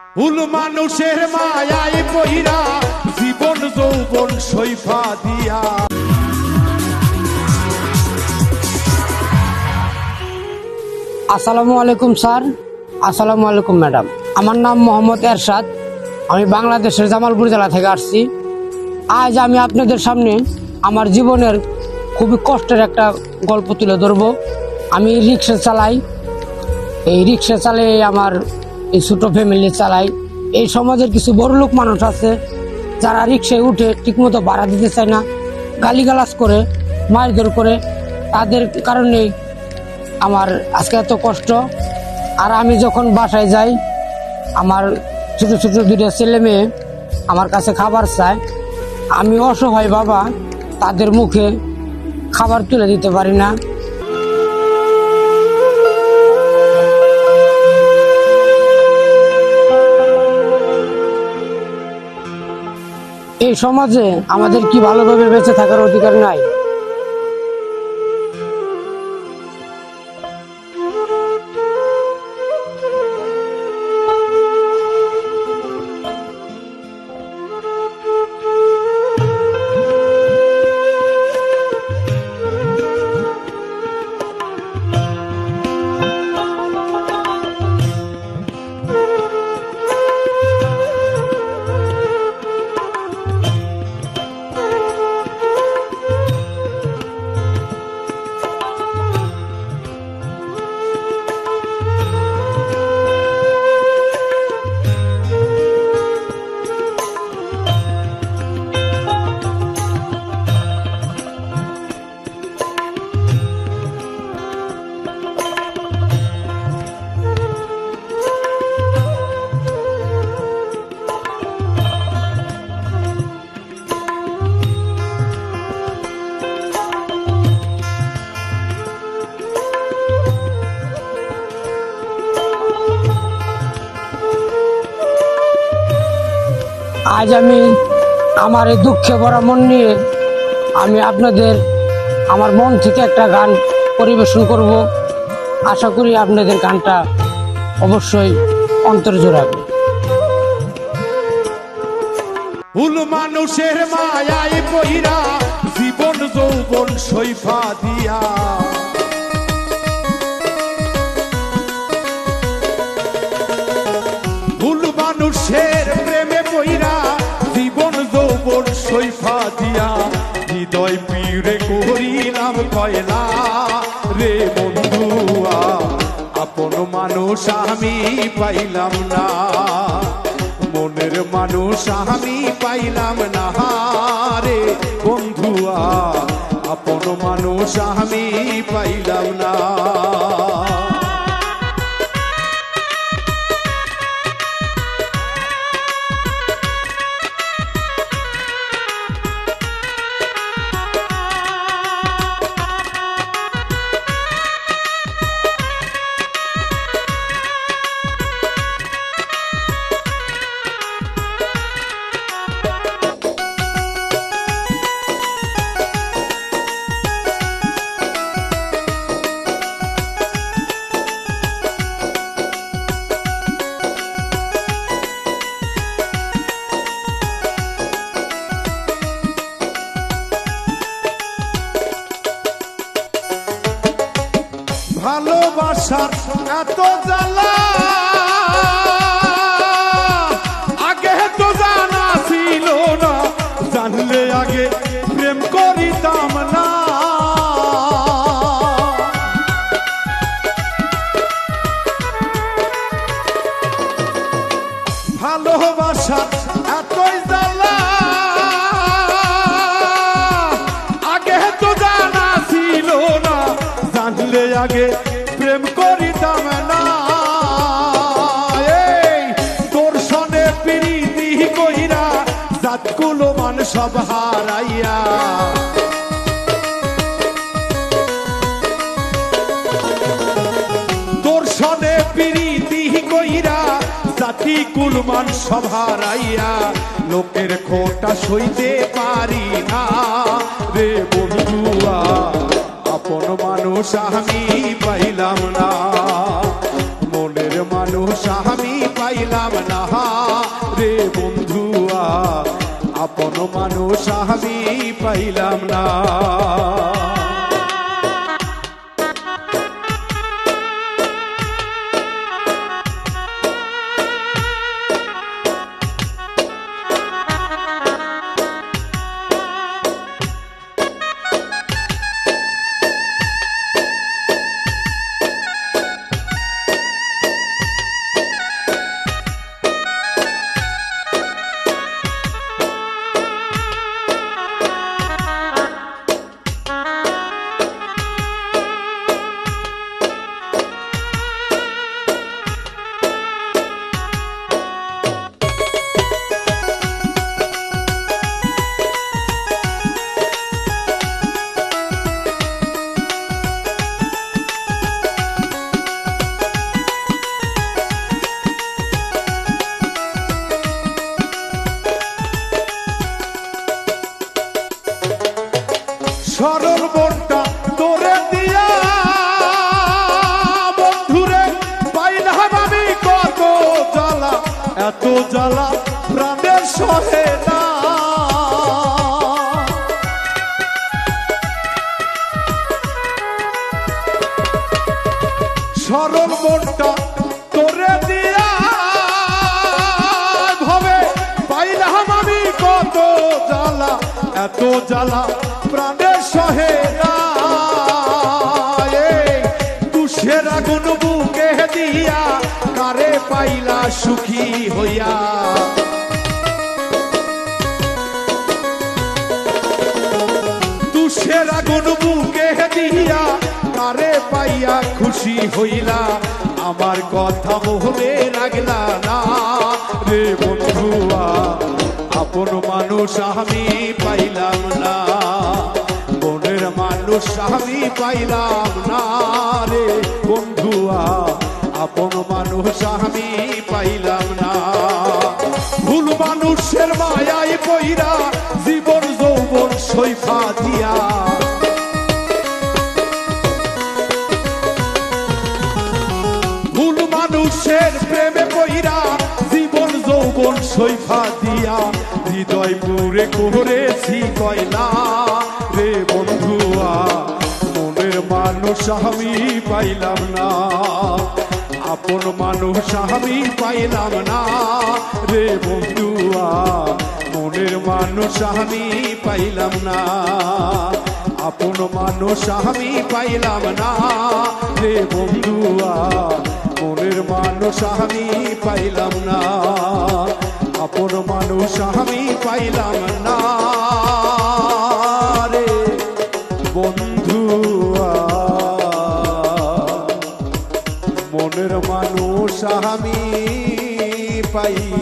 ভুল মানুষের মায়ায় বহিরা জীবন যৌবন সৈফা দিয়া। আসসালামু আলাইকুম, স্যার। আসসালামু আলাইকুম, ম্যাডাম। আমার নাম মোহাম্মদ এরশাদ। আমি বাংলাদেশের জামালপুর জেলা থেকে আসছি। আজ আমি আপনাদের সামনে আমার জীবনের খুবই কষ্টের একটা গল্প তুলে ধরব। আমি রিক্সা চালাই। এই রিক্সা চালিয়ে আমার এই ছোটো ফ্যামিলি চালাই। এই সমাজের কিছু বড় লোক মানুষ আছে, যারা রিক্সায় উঠে ঠিকমতো ভাড়া দিতে চায় না, গালিগালাজ করে, মারধর করে। তাদের কারণেই আমার আজকে এত কষ্ট। আর আমি যখন বাসায় যাই, আমার ছোট ছোট দুটো ছেলে মেয়ে আমার কাছে খাবার চায়। আমি অসহায় বাবা, তাদের মুখে খাবার তুলে দিতে পারি না। এই সমাজে আমাদের কি ভালোভাবে বেঁচে থাকার অধিকার নাই? আজ আমি আমার এই দুঃখে ভরা মন নিয়ে আমি আপনাদের, আমার মন থেকে একটা গান পরিবেশন করব। আশা করি আপনাদের গানটা অবশ্যই অন্তর জোড়াবে। ভুল মানুষের মায়ায় বহিরা, জীবন যৌবন সৈফা দিয়া। ভুল মানুষের করিলাম কয়লা রে বন্ধুয়া, আপন মানুষ আমি পাইলাম না। মনের মানুষ আমি পাইলাম না রে বন্ধুয়া, আপন মানুষ আমি পাইলাম না। ভালোবাসার এত জ্বালা। আগে তো জানা ছিল না জানলে আগে করিতাম না তোর সনে কইরা জাতগুলো মান সব হারাইয়া। তোর সনে কইরা জাতি কুলমান সভারাইয়া লোকের খোটা সইতে পারি না রে বন্ধুয়া, আপন মানুষ আমি পাইলাম না। মানুষ আমি পাইলাম না। রে বন্ধুয়া আপন মানুষ আমি পাইলাম না। জ্বালা প্রাণের সহে না সরল মনটা তোরে দিয়া। ভবে, পাইলাম আমি কত জ্বালা, এত জ্বালা প্রাণের সহে সুখী হইয়া। তুষের আগুন বুকে দিয়া কারে পাইয়া খুশি হইলা? আমার কথা মোহনে রাগলা না। রে বন্ধুয়া, আপন মানুষ আমি পাইলাম না। মনের মানুষ আমি পাইলাম না। রে বন্ধুয়া আপন মানুষ আমি পাইলাম না। ভুল মানুষের মায়ায় পইরা জীবন যৌবন সৈফা দিয়া। ভুল মানুষের প্রেমে পইরা জীবন যৌবন সৈফা দিয়া। হৃদয় পুরে করেছি কয়লা রে বন্ধুয়া, মনের মানুষ আমি পাইলাম না। আপন মানুষ আমি পাইলাম না। রে বন্ধুয়া, মনের মানুষ আমি পাইলাম না। আপন মানুষ আমি পাইলাম না। রে বন্ধুয়া, মনের মানুষ আমি পাইলাম না। আপন মানুষ আমি পাইলাম না। মনের